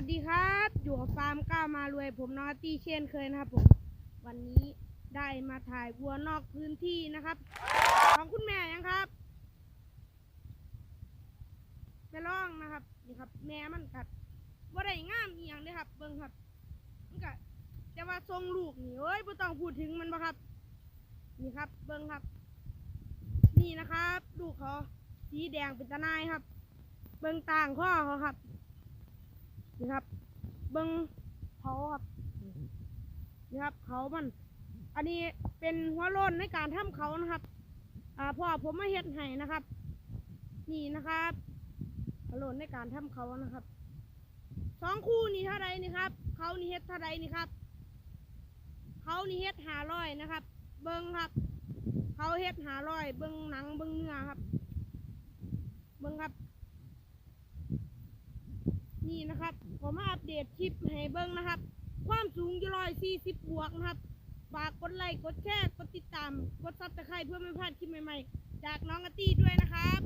วัสดีครับ อยู่กับฟาร์มก้าวมารวย ผมนอตี้เช่นเคยนะครับผม วันนี้ได้มาถ่ายวัวนอกพื้นที่นะครับ ของคุณแม่ยังครับแม่องนะครับนี่ครับ แม่มันกัดว่าได้ง่ามอียงเลยครับ เบิ่งครับมันกัแต่ว่าทรงลูกนี่เอ้ยไม่ต้องพูดถึงมันปะครับ นี่ครับ เบิ่งครับ นี่นะครับ ลูกเขาสีแดงเป็นตะนายครับ เบิ่งต่างข้อเขาครับ นี่ครับ เบิ้งเขาครับ นี่ครับ เขามัน อันนี้เป็นหัวโลนในการทำเขานะครับ อ่าพ่อผมมาเฮ็ดให้นะครับ นี่นะครับหัวโลนในการทำเขานะครับ สองคู่นี่เท่าไรนี่ครับ เขานี่เฮ็ดเท่าไรนี่ครับ เขานี่เฮ็ดหาร้อยนะครับ เบิ้งครับ เขาเฮ็ดหาร้อย เบิ้งหนัง เบิ้งเนื้อครับ เบิ้งครับ นี่นะครับ ผมมาอัปเดตคลิปให้เบิ้งนะครับ ความสูงอยู่ร้อยสี่สิบบวกนะครับ ฝากกดไลค์กดแชร์กดติดตาม กดซับสไครต์เพื่อไม่พลาดคลิปใหม่ๆ จากน้องอาร์ตี้ด้วยนะครับ